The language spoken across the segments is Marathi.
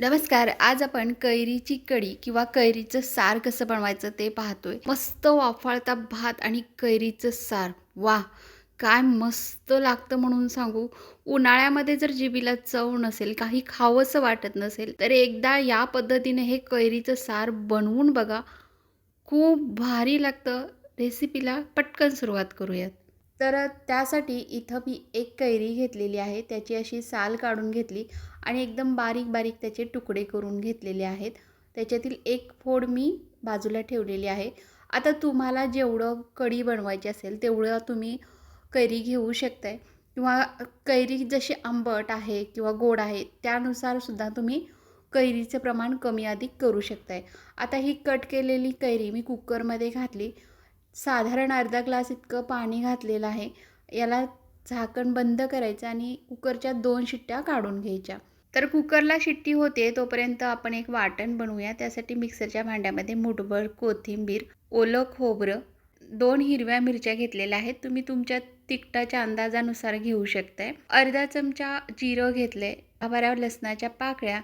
नमस्कार आज आपण कैरीची कढी किंवा कैरीचं सार कसं बनवायचं ते पाहतोय. मस्त वाफाळता भात आणि कैरीचं सार. वा काय मस्त लागतं म्हणून सांगू. उन्हाळ्यामध्ये जर जिबीला चव नसेल काही खावंसं वाटत नसेल तर एकदा या पद्धतीने हे कैरीचं सार बनवून बघा. खूप भारी लागतं. रेसिपीला पटकन सुरुवात करूयात. तर त्यासाठी इथं मी एक कैरी घेतलेली आहे. त्याची अशी साल काढून घेतली आणि एकदम बारीक बारीक त्याचे तुकडे करून घेतलेले आहेत. त्याच्यातील एक फोड मी बाजूला ठेवलेली आहे. आता तुम्हाला जेवढं कढी बनवायची असेल तेवढं तुम्ही कैरी घेऊ शकताय. किंवा कैरी जशी आंबट आहे किंवा गोड आहे त्यानुसारसुद्धा तुम्ही कैरीचं प्रमाण कमी अधिक करू शकताय. आता ही कट केलेली कैरी मी कुकरमध्ये घातली. साधारण अर्धा ग्लास इतकं पाणी घातलेलं आहे. याला झाकण बंद करायचं आणि कुकरच्या दोन शिट्ट्या काढून घ्यायच्या. तर कुकरला शिट्टी होते तोपर्यंत आपण एक वाटण बनवूया. त्यासाठी मिक्सरच्या भांड्यामध्ये मुठभर कोथिंबीर ओलं खोबरं दोन हिरव्या मिरच्या घेतलेल्या आहेत. तुम्ही तुमच्या तिखटाच्या अंदाजानुसार घेऊ शकताय. अर्धा चमचा जिरं घेतले बारा लसणाच्या पाकळ्या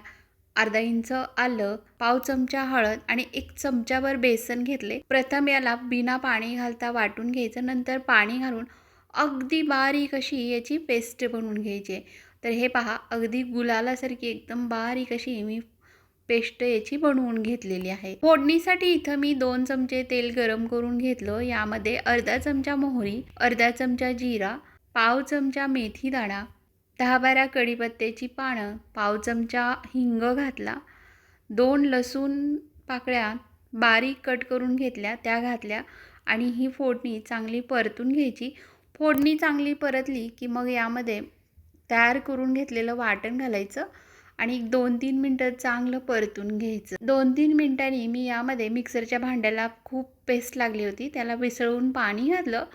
अर्धा इंच आलं पाव चमचा हळद आणि एक चमचाभर बेसन घेतले. प्रथम याला बिना पाणी घालता वाटून घ्यायचं नंतर पाणी घालून अगदी बारीक अशी याची पेस्ट बनवून घ्यायची. तर हे पहा अगदी गुलालासारखी एकदम बारीक अशी मी पेस्ट याची बनवून घेतलेली आहे. फोडणीसाठी इथं मी दोन चमचे तेल गरम करून घेतलं. यामध्ये अर्धा चमचा मोहरी अर्धा चमचा जिरा पाव चमचा मेथी दाणा दहा बारा कढीपत्त्याची पानं पाव चमचा हिंग घातला. दोन लसूण पाकळ्या बारीक कट करून घेतल्या त्या घातल्या आणि ही फोडणी चांगली परतून घ्यायची. फोडणी चांगली परतली की मग यामध्ये तयार करून घेतलेलं वाटण घालायचं आणि एक दोन तीन मिनटं चांगलं परतून घ्यायचं. दोन तीन मिनटांनी मी यामध्ये मिक्सरच्या भांड्याला खूप पेस्ट लागली होती त्याला विसळून पाणी घातलं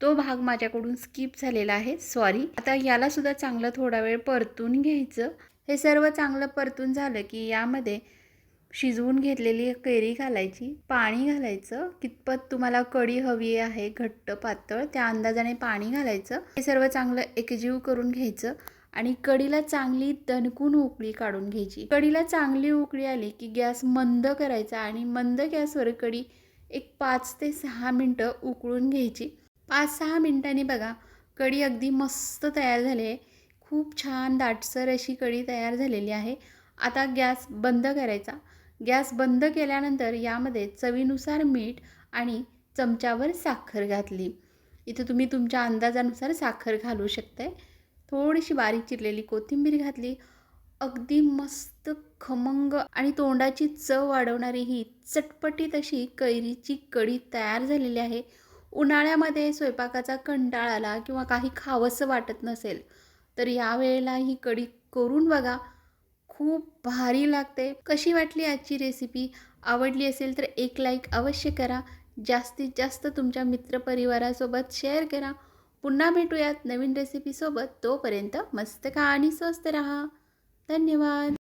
तो भाग माझ्याकडून स्किप झालेला आहे. सॉरी आता याला सुद्धा चांगलं थोडा वेळ परतून घ्यायचं. हे सर्व चांगलं परतून झालं की यामध्ये शिजवून घेतलेली कैरी घालायची पाणी घालायचं. कितपत तुम्हाला कढी हवी आहे घट्ट पातळ त्या अंदाजाने पाणी घालायचं. हे सर्व चांगलं एकजीव करून घ्यायचं आणि कढीला चांगली दणकून उकळी काढून घ्यायची. कढीला चांगली उकळी आली की गॅस मंद करायचा आणि मंद गॅसवर कढी एक पाच ते सहा मिनटं उकळून घ्यायची. पाच सहा मिनटांनी बघा कढी अगदी मस्त तयार झाली आहे. खूप छान दाटसर अशी कढी तयार झालेली आहे. आता गॅस बंद करायचा. गॅस बंद केल्यानंतर यामध्ये चवीनुसार मीठ आणि चमच्यावर साखर घातली. इथं तुम्ही तुमच्या अंदाजानुसार साखर घालू शकताय. थोडीशी बारीक चिरलेली कोथिंबीर घातली. अगदी मस्त खमंग आणि तोंडाची चव वाढवणारी ही चटपटीत अशी कैरीची कढी तयार झालेली आहे. उन्हाळ्यामध्ये स्वयंपाकाचा कंटाळा आला किंवा काही खावंसं वाटत नसेल तर यावेळेला ही कढी करून बघा. खूप भारी लागते. कशी वाटली आजची रेसिपी आवडली असेल तर एक लाईक अवश्य करा. जास्तीत जास्त तुमच्या मित्रपरिवारासोबत शेअर करा. पुन्हा भेटूयात नवीन रेसिपीसोबत तोपर्यंत मस्त खा आणि स्वस्त राहा. धन्यवाद.